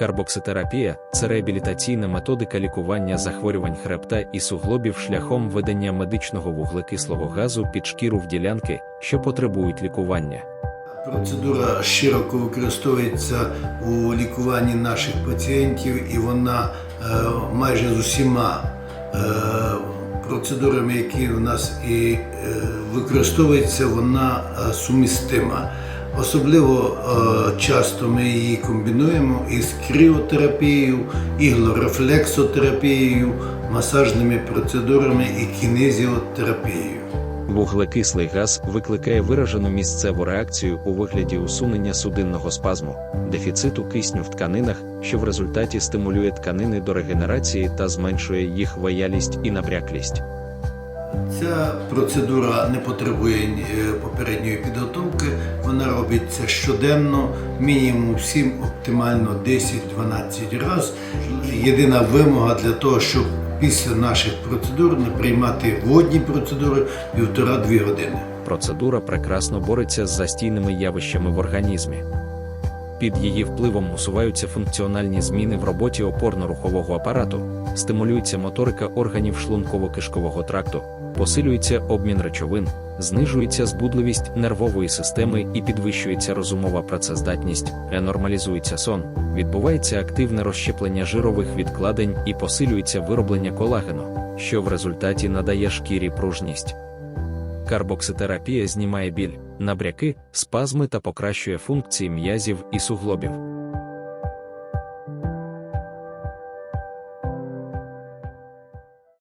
Карбокситерапія це реабілітаційна методика лікування захворювань хребта і суглобів шляхом введення медичного вуглекислого газу під шкіру в ділянки, що потребують лікування. Процедура широко використовується у лікуванні наших пацієнтів, і вона е, майже з усіма е, процедурами, які у нас і е, використовуються, вона сумістима. Особливо е, часто ми її комбінуємо із кріотерапією, іглорефлексотерапією, масажними процедурами і кінезіотерапією. Вуглекислий газ викликає виражену місцеву реакцію у вигляді усунення судинного спазму, дефіциту кисню в тканинах, що в результаті стимулює тканини до регенерації та зменшує їх виялість і набряклість. Ця процедура не потребує е, попередньої підготовки. Вона робиться щоденно, мінімум 7, оптимально 10-12 разів. Єдина вимога для того, щоб після наших процедур не приймати водні процедури півтора-дві години. Процедура прекрасно бореться з застійними явищами в організмі. Під її впливом усуваються функціональні зміни в роботі опорно-рухового апарату, стимулюється моторика органів шлунково-кишкового тракту, посилюється обмін речовин, знижується збудливість нервової системи і підвищується розумова працездатність, нормалізується сон, відбувається активне розщеплення жирових відкладень і посилюється вироблення колагену, що в результаті надає шкірі пружність. Карбокситерапія знімає біль, набряки, спазми та покращує функції м'язів і суглобів.